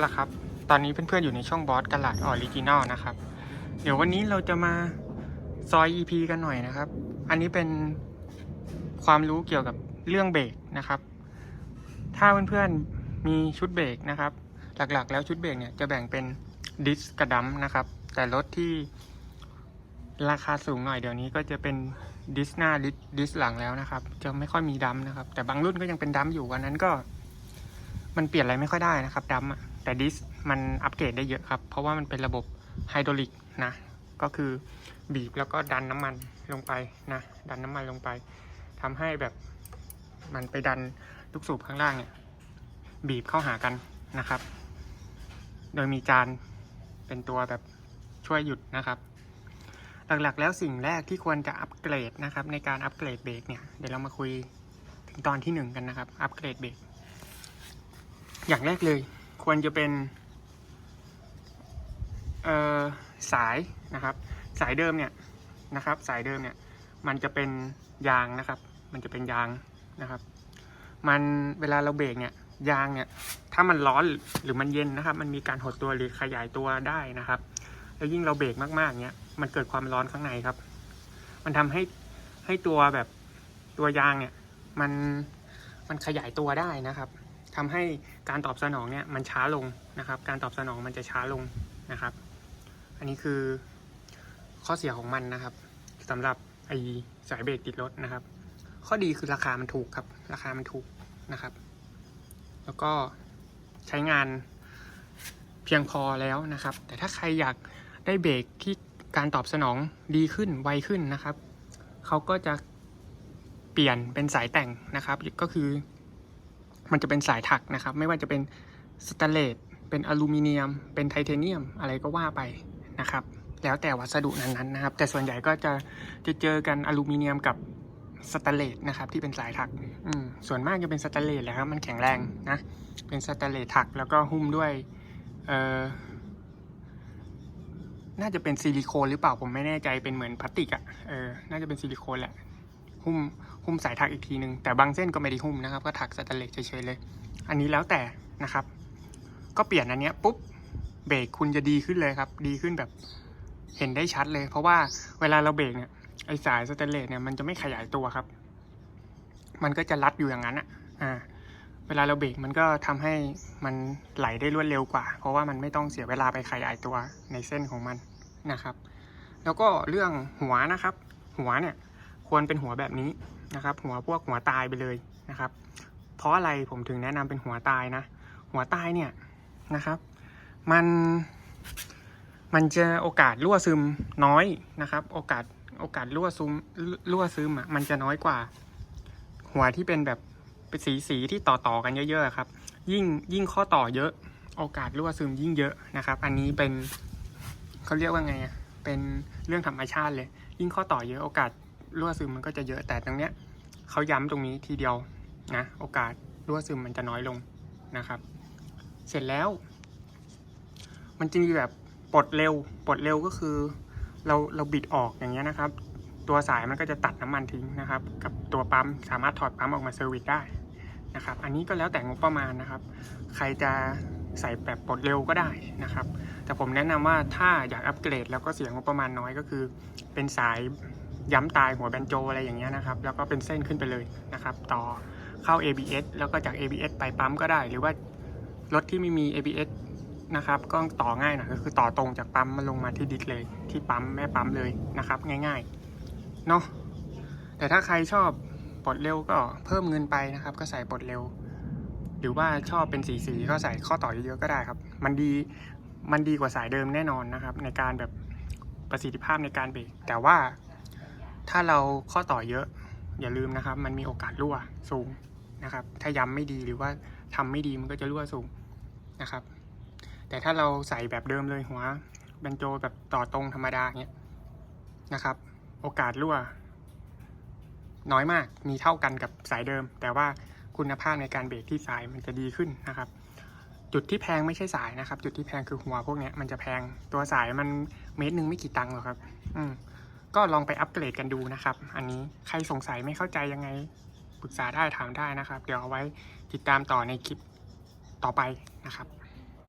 แล้วครับ ตอนนี้เพื่อนๆอยู่ในช่องบอสกันหลาดออริจินอลนะครับ เดี๋ยววันนี้เราจะมาซอย EP กันหน่อยนะครับ อันนี้เป็นความรู้เกี่ยวกับเรื่องเบรกนะครับ ถ้าเพื่อนๆมีชุดเบรกนะครับ หลักๆ แล้วชุดเบรกเนี่ยจะแบ่งเป็นดิสกระดัมนะครับ แต่รถที่ราคาสูงหน่อยเดี๋ยวนี้ก็จะเป็นดิสหน้าดิสดิสหลังแล้วนะครับ จะไม่ค่อยมีดัมนะครับ แต่บางรุ่นก็ยังเป็นดัมอยู่วันนั้นก็ มันเปลี่ยนอะไรไม่ค่อยได้นะครับดัมอะแต่ดิสมันอัปเกรดได้เยอะครับ เพราะว่ามันเป็นระบบไฮดรอลิกนะ ก็คือบีบแล้วก็ดันน้ำมันลงไปนะ ดันน้ำมันลงไปทำให้แบบมันไปดันลูกสูบข้างล่างเนี่ยบีบเข้าหากันนะครับ โดยมีจานเป็นตัวแบบช่วยหยุดนะครับ หลักๆแล้วสิ่งแรกที่ควรจะอัปเกรดนะครับ ในการอัปเกรดเบรกเนี่ยเดี๋ยวเรามาคุยถึงตอนที่หนึ่งกันนะครับ อัปเกรดเบรก อย่างแรกเลย ควรจะเป็นสายนะครับ สายเดิมเนี่ยนะครับ สายเดิมเนี่ย มันจะเป็นยางนะครับ มันจะเป็นยางนะครับ มันเวลาเราเบรกเนี่ยยางเนี่ย ถ้ามันร้อนหรือมันเย็นนะครับ มันมีการหดตัวหรือขยายตัวได้นะครับ แล้วยิ่งเราเบรกมากๆเนี่ยมันเกิดความร้อนข้างในครับ มันทำให้ให้ตัวแบบตัวยางเนี่ย มันมันขยายตัวได้นะครับ ทำให้การตอบสนองเนี่ยมันช้าลงนะครับ การตอบสนองมันจะช้าลงนะครับ อันนี้คือข้อเสียของมันนะครับสำหรับไอสายเบรกติดรถนะครับ ข้อดีคือราคามันถูกครับ ราคามันถูกนะครับ แล้วก็ใช้งานเพียงพอแล้วนะครับ แต่ถ้าใครอยากได้เบรกที่การตอบสนองดีขึ้นไวขึ้นนะครับ เขาก็จะเปลี่ยนเป็นสายแต่งนะครับ ก็คือ มันจะเป็นสายถักนะครับ ไม่ว่าจะเป็นสแตนเลสเป็นอลูมิเนียม เป็นไทเทเนียมอะไรก็ว่าไปนะครับ แล้วแต่วัสดุนั้นๆนะครับ แต่ส่วนใหญ่ก็จะจะเจอกันอลูมิเนียมกับสแตนเลสนะครับที่เป็นสายถักอืมส่วนมากจะเป็นสแตนเลสแหละครับมันแข็งแรงนะเป็นสแตนเลสถักแล้วก็หุ้มด้วยเอ่อน่าจะเป็นซิลิโคนหรือเปล่าผมไม่แน่ใจเป็นเหมือนพลาสติกอะ่ะเออน่าจะเป็นซิลิโคนแหละหุ้ม หุ้มสายถักอีกทีหนึ่งแต่บางเส้นก็ไม่ได้หุ้มนะครับ ก็ถักสแตนเลสเฉยๆเลย อันนี้แล้วแต่นะครับ ก็เปลี่ยนอันเนี้ยปุ๊บเบรกคุณจะดีขึ้นเลยครับ ดีขึ้นแบบเห็นได้ชัดเลย เพราะว่าเวลาเราเบรกเนี่ยไอสายสแตนเลสเนี่ยมันจะไม่ขยายตัวครับ มันก็จะรัดอยู่อย่างนั้นอะอ่าเวลาเราเบรกมันก็ทำให้มันไหลได้รวดเร็วกว่า เพราะว่ามันไม่ต้องเสียเวลาไปขยายตัวในเส้นของมันนะครับ แล้วก็เรื่องหัวนะครับ หัวเนี่ย ควรเป็นหัวแบบนี้นะครับ หัวพวกหัวตายไปเลยนะครับ เพราะอะไรผมถึงแนะนำเป็นหัวตายนะ หัวตายเนี่ยนะครับ มันมันจะโอกาสรั่วซึมน้อยนะครับ โอกาสโอกาสรั่วซึมรั่วซึมอะมันจะน้อยกว่า หัวที่เป็นแบบเป็นสีสีที่ต่อต่อกันเยอะๆครับ ยิ่งยิ่งข้อต่อเยอะ โอกาสรั่วซึมยิ่งเยอะนะครับ อันนี้เป็นเขาเรียกว่าไงอะเป็นเรื่องธรรมชาติเลย ยิ่งข้อต่อเยอะโอกาส รั่วซึมมันก็จะเยอะแต่ตรงเนี้ยเขาย้ำตรงนี้ทีเดียวนะโอกาสรั่วซึมมันจะน้อยลงนะครับ เสร็จแล้ว มันจะมีแบบปลดเร็วปลดเร็วก็คือ เราเราบิดออกอย่างเงี้ยนะครับ ตัวสายมันก็จะตัดน้ำมันทิ้งนะครับ กับตัวปั๊มสามารถถอดปั๊มออกมาเซอร์วิสได้นะครับ อันนี้ก็แล้วแต่งบประมาณนะครับ ใครจะใส่แบบปลดเร็วก็ได้นะครับ แต่ผมแนะนำว่าถ้าอยากอัปเกรดแล้วก็เสียงบประมาณน้อยก็คือ เป็นสาย ย้ำตายหัวแบนโจอะไรอย่างเงี้ยนะครับ แล้วก็เป็นเส้นขึ้นไปเลยนะครับ ต่อเข้า ABS แล้วก็จาก ABS ไปปั๊มก็ได้ หรือว่ารถที่ไม่มี ABS นะครับก็ต่อง่ายหน่อยก็คือต่อตรงจากปั๊มมาลงมาที่ดิสเลย ที่ปั๊มแม่ปั๊มเลยนะครับ ง่ายๆเนาะแต่ถ้าใครชอบปลดเร็วก็เพิ่มเงินไปนะครับ ก็ใส่ปลดเร็ว หรือว่าชอบเป็นสีสีก็ใส่ข้อต่อเยอะๆก็ได้ครับ มันดีมันดีกว่าสายเดิมแน่นอนนะครับ ในการแบบประสิทธิภาพในการเบรกแต่ว่า ถ้าเราข้อต่อเยอะอย่าลืมนะครับ มันมีโอกาสรั่วสูงนะครับ ถ้าย้ำไม่ดีหรือว่าทำไม่ดีมันก็จะรั่วสูงนะครับ แต่ถ้าเราใส่แบบเดิมเลยหัวแบนโจแบบต่อตรงธรรมดาเนี้ยนะครับ โอกาสรั่ว น้อยมากมีเท่ากันกับสายเดิม แต่ว่าคุณภาพในการเบรกที่สายมันจะดีขึ้นนะครับ จุดที่แพงไม่ใช่สายนะครับ จุดที่แพงคือหัวพวกเนี้ยมันจะแพงตัวสายมันเมตรหนึ่งไม่กี่ตังค์หรอกครับ อืม ก็ลองไปอัปเกรดกันดูนะครับ อันนี้ใครสงสัยไม่เข้าใจยังไงปรึกษาได้ถามได้นะครับ เดี๋ยวเอาไว้ติดตามต่อในคลิปต่อไปนะครับ